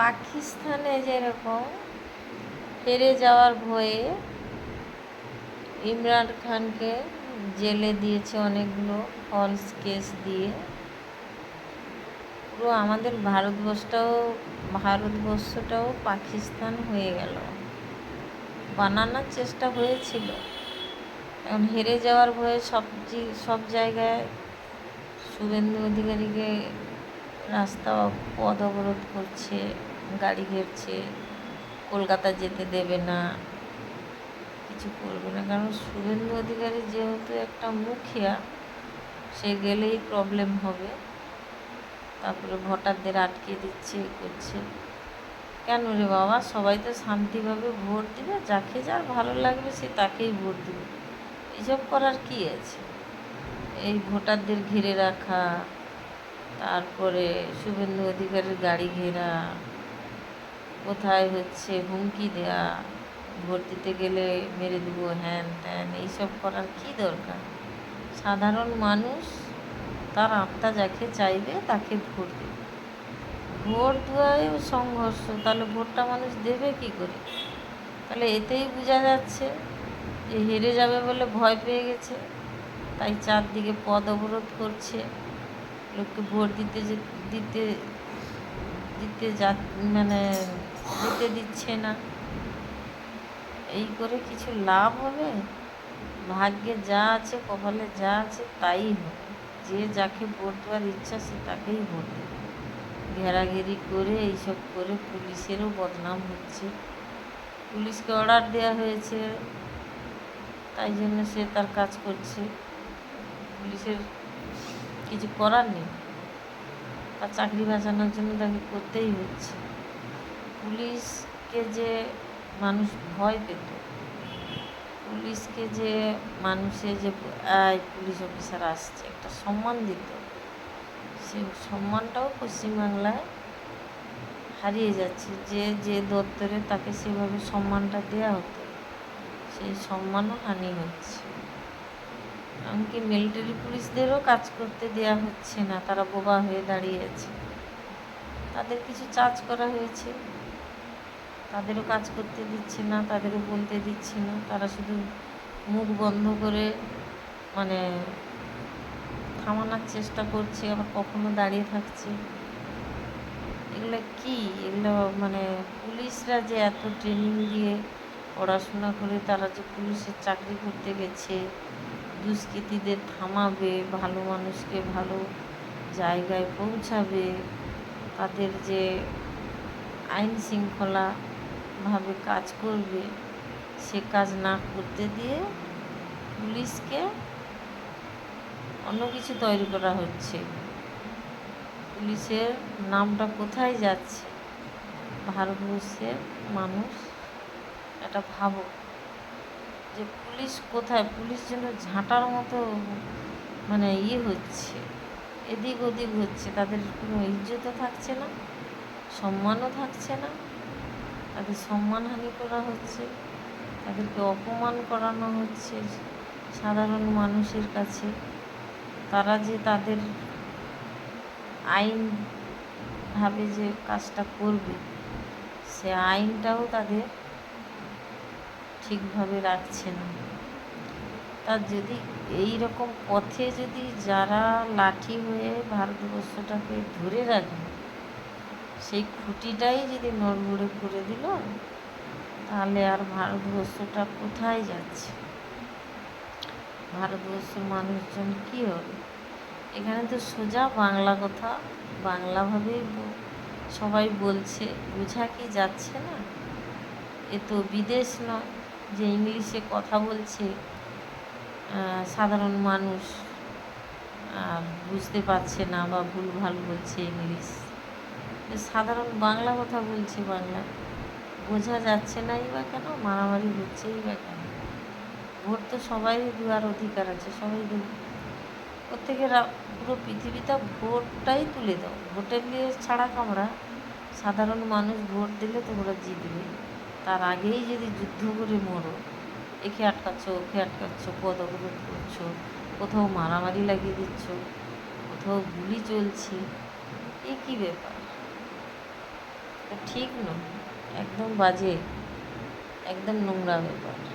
পাকিস্তানে যেরকম হেরে যাওয়ার ভয়ে ইমরান খানকে জেলে দিয়েছে অনেকগুলো ফলস কেস দিয়ে। পুরো আমাদের ভারতবর্ষটাও ভারতবর্ষটাও পাকিস্তান হয়ে গেল। বানানোর চেষ্টা হয়েছিল। এখন হেরে যাওয়ার ভয়ে সব সব জায়গায় শুভেন্দু অধিকারীকে রাস্তা পথ অবরোধ করছে, গাড়ি ঘেরছে, কলকাতা যেতে দেবে না, কিছু করবে না। কারণ শুভেন্দু অধিকারী যেহেতু একটা মুখিয়া, সে গেলেই প্রবলেম হবে। তারপরে ভোটারদের আটকে দিচ্ছে করছে। কেন রে বাবা? সবাই তো শান্তিভাবে ভোট দিবে, যাকে যার ভালো লাগবে সে তাকেই ভোট দিবে। এসব করার কি আছে? এই ভোটারদের ঘিরে রাখা তারপরে শুভেন্দু অধিকারের গাড়ি ঘেরা, কোথায় হচ্ছে, হুমকি দেয়া ভোট দিতে গেলে মেরে দেবো, হ্যান ত্যান, এইসব করার কি দরকার? সাধারণ মানুষ তার আত্মা যাকে চাইবে তাকে ভোট দেবে। ভোট দেওয়ায় সংঘর্ষ, তাহলে ভোটটা মানুষ দেবে কি করে? তাহলে এতেই বোঝা যাচ্ছে যে হেরে যাবে বলে ভয় পেয়ে গেছে, তাই চারদিকে পদ অবরোধ করছে। লোককে ভোট দিতে যে- দিতে দিতে যা মানে দিতে দিচ্ছে না। এই করে কিছু লাভ হবে? ভাগ্যে যা আছে, কপালে যা আছে, তাই হবে। যে যাকে ভোট দেওয়ার ইচ্ছা, সে তাকেই ভোট দেবে। ঘেরাঘেরি করে, এইসব করে পুলিশেরও বদনাম হচ্ছে। পুলিশকে অর্ডার দেওয়া হয়েছে। তাই জন্য সে তার কাজ করছে। পুলিশের কিছু করার নেই। তার চাকরি বাঁচানোর জন্য তাকে করতেই হচ্ছে। পুলিশকে যে মানুষ ভয় পেত, পুলিশকে যে মানুষে যে পুলিশ অফিসার আসছে। একটা সম্মান দিত। সে সম্মানটাও পশ্চিমবাংলায় হারিয়ে যাচ্ছে। যে যে দপ্তরে তাকে সেভাবে সম্মানটা দেওয়া হতো, সেই সম্মানও হানি হচ্ছে। এমনকি মিলিটারি পুলিশদেরও কাজ করতে দেওয়া হচ্ছে না, তারা বোবা হয়ে দাঁড়িয়ে আছে। তাদের কিছু চার্জ করা হয়েছে। তাদেরও কাজ করতে দিচ্ছে না, তাদেরও বলতে দিচ্ছে না। তারা শুধু মুখ বন্ধ করে মানে থামানোর চেষ্টা করছে, আবার কখনো দাঁড়িয়ে থাকছে। এগুলো কি? এগুলো মানে পুলিশরা যে এত ট্রেনিং দিয়ে পড়াশোনা করে, তারা যে পুলিশের চাকরি করতে গেছে দুষ্কৃতীদের থামাবে, ভালো মানুষকে ভালো জায়গায় পৌঁছাবে, তাদের যে আইন শৃঙ্খলাভাবে কাজ করবে, সে কাজ না করতে দিয়ে পুলিশকে অন্য কিছু তৈরি করা হচ্ছে। পুলিশের নামটা কোথায় যাচ্ছে? ভারতবর্ষের মানুষ এটা ভাবো যে পুলিশ কোথায়? পুলিশ যেন ঝাঁটার মতো মানে ইয়ে হচ্ছে, এদিক ওদিক হচ্ছে। তাদের কোনো ইজ্জতও থাকছে না, সম্মানও থাকছে না। তাদের সম্মানহানি করা হচ্ছে, তাদেরকে অপমান করানো হচ্ছে সাধারণ মানুষের কাছে। তারা যে তাদের আইন ভাবে যে কাজটা করবে, সে আইনটাও তাদের ঠিকভাবে রাখছে না। তার যদি এই রকম পথে যদি যারা লাঠি হয়ে ভারতবর্ষটাকে ধরে রাখবে সেই খুঁটিটাই যদি নড়বড়ে করে দিল, তাহলে আর ভারতবর্ষটা কোথায় যাচ্ছে? ভারতবর্ষের মানুষজন কী হবে? এখানে তো সোজা বাংলা কথা বাংলাভাবেই সবাই বলছে, বোঝা কি যাচ্ছে না? এ তো বিদেশ নয়। যে ইংলিশে কথা বলছে সাধারণ মানুষ আর বুঝতে পারছে না বা ভুলভাল বলছে ইংলিশ। সাধারণ বাংলা কথা বলছে বাংলা, বোঝা যাচ্ছে নাই বা কেন, মারামারি হচ্ছেই বা কেন? ভোট তো সবাই দেওয়ার অধিকার আছে, সবাই দেবে। প্রত্যেকের পুরো পৃথিবীটা ভোটটাই তুলে দাও। ভোটের নিয়ে ছাড়া কামড়া সাধারণ মানুষ ভোট দিলে তোমরা জিতবে। তার আগেই যদি যুদ্ধ করে মরো, একে আটকাচ্ছ, ওকে আটকাচ্ছ পদ অবরোধ করছ, কোথাও মারামারি লাগিয়ে দিচ্ছ, কোথাও গুলি চলছে, এ কী ব্যাপার? ঠিক নয়, একদম বাজে, একদম নোংরা ব্যাপার।